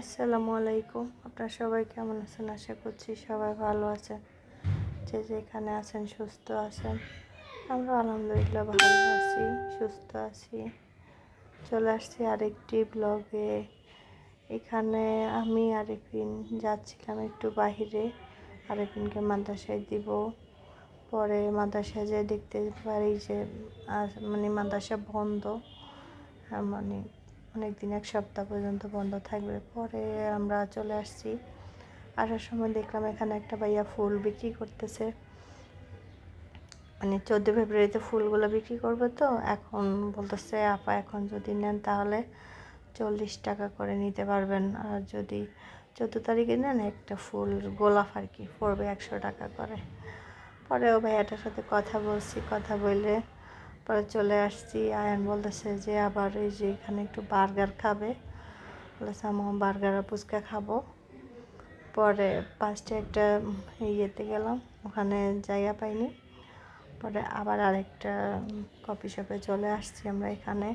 আসসালামু আলাইকুম। আপনারা সবাই কেমন আছেন? আশা করছি সবাই ভালো আছেন। যে যেখানে আছেন সুস্থ আছেন। আমরা আলহামদুলিল্লাহ ভালো আছি সুস্থ আছি। চলে আসছি আরেকটি ব্লগে এখানে আমি আরেফিন যাচ্ছিলাম একটু বাহিরে। আরেফিনকে মাদ্রাসায় দিব। পরে মাদ্রাসায় যেয়ে দেখতে পারি যে মানে মাদ্রাসা বন্ধ। হ্যাঁ, মানে অনেক দিন এক সপ্তাহ পর্যন্ত বন্ধ থাকবে। পরে আমরা চলে আসছি। আসার সময় দেখলাম এখানে একটা ভাইয়া ফুল বিক্রি করতেছে। মানে চোদ্দ ফেব্রুয়ারিতে ফুলগুলো বিক্রি করবে তো? এখন বলতেছে, আপা, এখন যদি নেন তাহলে চল্লিশ টাকা করে নিতে পারবেন। আর যদি চোদ্দ তারিখে নেন, একটা ফুল গোলাপ আর কি, পড়বে একশো টাকা করে। পরে ও ভাইয়াটার সাথে কথা বলছি, কথা বলে পরে চলে আসছি। আয়ান বলতেছে যে, আবার এই যে এখানে একটু বার্গার খাবে। বলেছে আমার বার্গার ফুচকা খাব। পরে পাঁচটা একটা ইয়েতে গেলাম, ওখানে জায়গা পাইনি। পরে আবার আরেকটা কফি শপে চলে আসছি আমরা এখানে।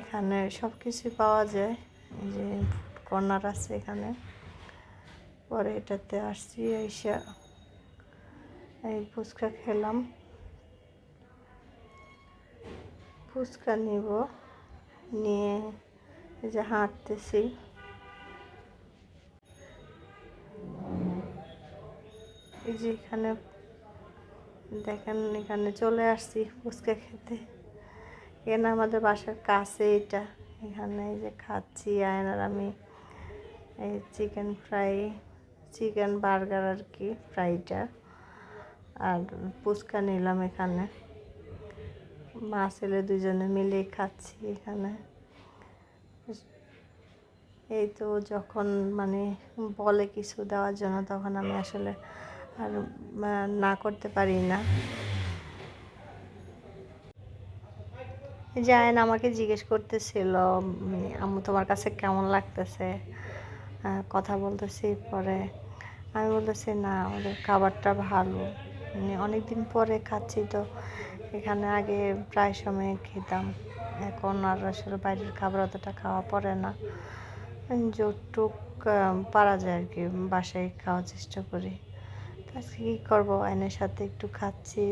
এখানে সব কিছুই পাওয়া যায়, এই যে কর্নার আছে এখানে। পরে এটাতে আসছি এইসা এই ফুচকা খেলাম। ফুচকা নিব, নিয়ে যে হাঁটতেছি। এই যে এখানে, দেখেন এখানে চলে আসছি ফুচকা খেতে। এখানে আমাদের বাসার কাছে এটা। এখানে এই যে খাচ্ছি, আয়নার আমি এই চিকেন ফ্রাই চিকেন বার্গার আর কি ফ্রাইটা আর ফুচকা নিলাম এখানে। মা ছেলে দুজনে মিলে খাচ্ছি এখানে। এই তো যখন মানে বলে কিছু দেওয়ার জন্য তখন আমি আসলে আর না করতে পারি না। জায়েন আমাকে জিজ্ঞেস করতেছিল আম্মু তোমার কাছে কেমন লাগতেছে? কথা বলতেছি পরে। আমি বলতেছি, না, আমাদের খাবারটা ভালো। মানে অনেক দিন পরে খাচ্ছি তো। এখানে আগে প্রায় সময় খেতাম। এখন আর আসলে বাইরের খাবার অতটা খাওয়া পড়ে না। যতটুক পারা যায় আর কি, বাসায় খাওয়ার চেষ্টা করি। আজকে কী করব? আয়নের সাথে একটু খাচ্ছি।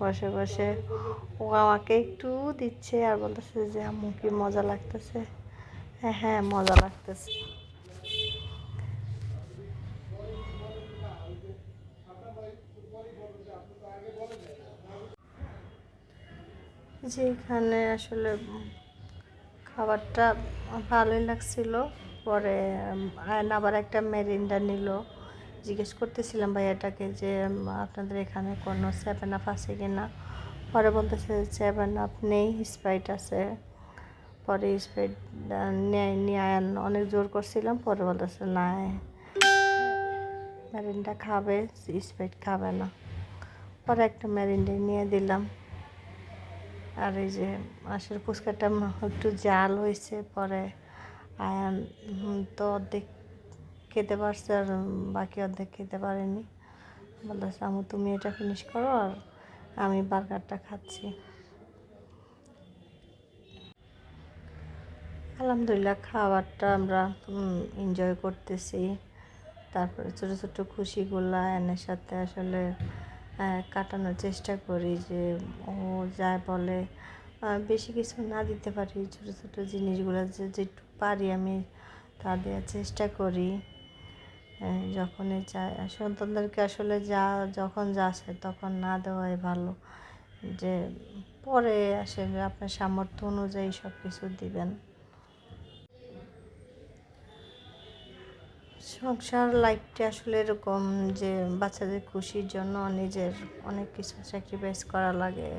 বসে বসে। ও আমাকে একটু দিচ্ছে আর বলতেছে যে, আম্মু, কি মজা লাগতেছে? হ্যাঁ হ্যাঁ মজা লাগতেছে। যে এখানে আসলে খাবারটা ভালোই লাগছিল। পরে আবার একটা মেরিন্ডা নিল। জিজ্ঞেস করতেছিলাম ভাইয়াটাকে যে আপনাদের এখানে কোনো সেভেন আপ আছে কি না পরে বলতেছে সেভেন আপ নেই স্প্রাইট আছে। পরে স্প্রাইট নেয়, নিয়ে আয়ান অনেক জোর করছিলাম। পরে বলতেছে, না মেরিন্ডা খাবে স্প্রাইট খাবে না। পরে একটা মেরিন্ডা নিয়ে দিলাম। আর এই যে আসলে ফুচকাটা একটু জাল হয়েছে পরে, আয়ান তো অর্ধেক খেতে পারছে আর বাকি অর্ধেক খেতে পারেনি। বলতেছে আমু তুমি এটা ফিনিশ করো আর আমি বার্গারটা খাচ্ছি। আলহামদুলিল্লাহ, খাবারটা আমরা এনজয় করতেছি। তারপরে ছোটো ছোটো খুশিগুলো, এনের সাথে আসলে কাটানোর চেষ্টা করি যে ও যা বলে বেশি কিছু না দিতে পারি ছোটো ছোটো জিনিসগুলো যে যেটুকু পারি আমি তা দেওয়ার চেষ্টা করি। যখনই চাই সন্তানদেরকে আসলে যা, যখন যা আসে তখন না দেওয়াই ভালো। যে পরে আসলে আপনার সামর্থ্য অনুযায়ী সব কিছু দিবেন। সংসার লাইফটা আসলে এরকম যে বাচ্চাদের খুশির জন্য নিজের অনেক কিছু স্যাক্রিফাইস করা লাগে।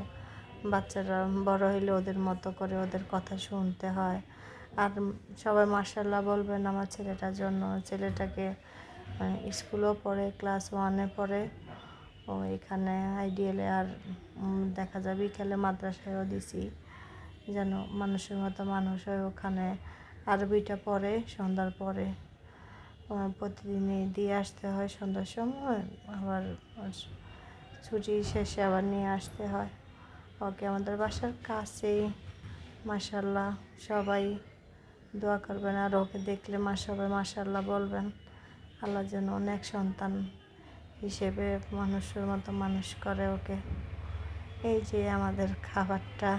বাচ্চারা বড় হইলে ওদের মতো করে ওদের কথা শুনতে হয়। আর সবাই মার্শাল্লাহ বলবেন আমার ছেলেটার জন্য। ছেলেটাকে মানে স্কুলেও পড়ে ক্লাস ওয়ানে পড়ে। ও এখানে আইডিয়ালে আর দেখা যায় বিকেলে মাদ্রাসায়ও দিছি। যেন মানুষের মতো মানুষ হয় ওখানে। আরবিটা পড়ে, সন্ধ্যার পরে। আহ, প্রতিদিনই দিয়ে আসতে হয় সন্ধ্যার সময় আবার ছুটি শেষে আবার নিয়ে আসতে হয়। ওকে আমাদের বাসার কাছেই মাসাল্লাহ সবাই দোয়া করবেন আর ওকে দেখলে মা সবাই মাসাল্লাহ বলবেন। আল্লাহ যেন অনেক সন্তান হিসেবে মানুষের মতো মানুষ করে ওকে। এই যে আমাদের খাবারটা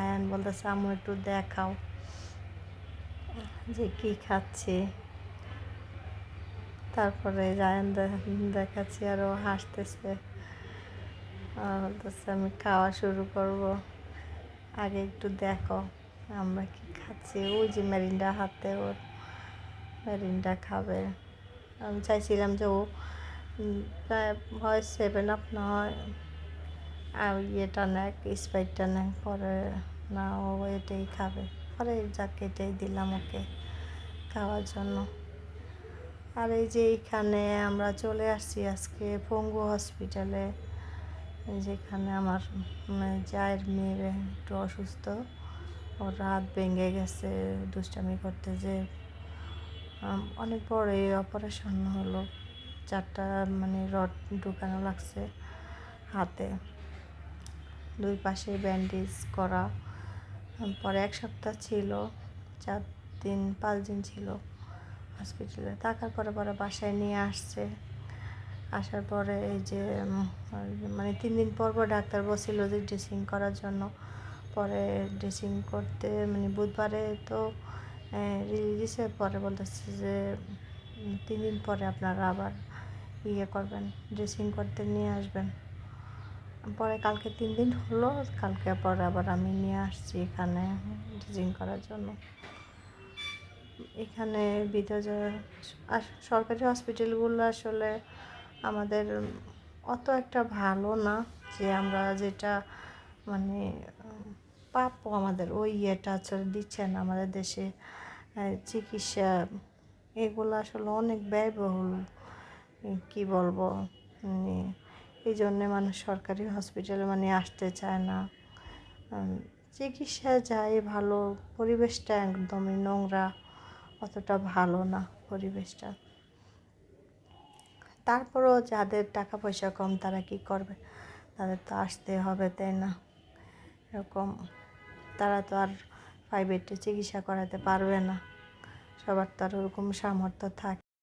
আয়ান বলতেছে আম্মু একটু দেখাও যে কি খাচ্ছি। তারপরে আয়ান দে- দেখাচ্ছি আর ও হাসতেছে আমি খাওয়া শুরু করব। আগে একটু দেখো, আমরা কি খাচ্ছি? ওই যে মেরিন্ডা হাতে ওর মেরিন্ডা খাবে। আমি চাইছিলাম যে ও প্রায় হয় সেভেন আপ না হয়, আর ইয়েটা নেক, স্প্রাইটটা নেক, পরে না, ও এটাই খাবে। পরে যাক, এটাই দিলাম ওকে খাওয়ার জন্য। আর এই যে এইখানে আমরা চলে আসছি আজকে পঙ্গু হসপিটালে যেখানে আমার জায়ের মেয়ের একটু অসুস্থ। ওর রাত ভেঙে গেছে, দুষ্টামি করতে যে অনেক বড় এই অপারেশন হলো। চারটা মানে রড ঢুকানো লাগছে হাতে। দুই পাশে ব্যান্ডেজ করা। পরে এক সপ্তাহ ছিল, চার দিন, পাঁচ দিন ছিল। হসপিটালে থাকার পরে পরে বাসায় নিয়ে আসছে। আসার পরে এই যে মানে তিন দিন পর পর ডাক্তার বলছিল যে ড্রেসিং করার জন্য। পরে ড্রেসিং করতে মানে বুধবারে তো রিলিজে পরে বলতেছে যে তিন দিন পরে আপনারা আবার ইয়ে করবেন, ড্রেসিং করতে নিয়ে আসবেন। পরে কালকে তিন দিন হলো, কালকে পরে আবার আমি নিয়ে আসছি এখানে ড্রেসিং করার জন্য। এখানে আস- সরকারি হসপিটালগুলো আসলে আমাদের অত একটা ভালো না যে আমরা যেটা মানে প্রাপ্য আমাদের ওই ইয়েটা আসলে দিচ্ছে না আমাদের দেশে। চিকিৎসা এগুলো আসলে অনেক ব্যয়বহুল কি বলব? মানে এই জন্যে মানুষ সরকারি হসপিটালে মানে আসতে চায় না। চিকিৎসা যায় ভালো, পরিবেশটা একদমই নোংরা। অতটা ভালো না পরিবেশটা। তারপরেও যাদের টাকা পয়সা কম তারা কি করবে? তাদের তো আসতে হবে, তাই না? এরকম তারা তো আর প্রাইভেটে চিকিৎসা করাতে পারবে না। সবার তো আর ওরকম সামর্থ্য থাকে।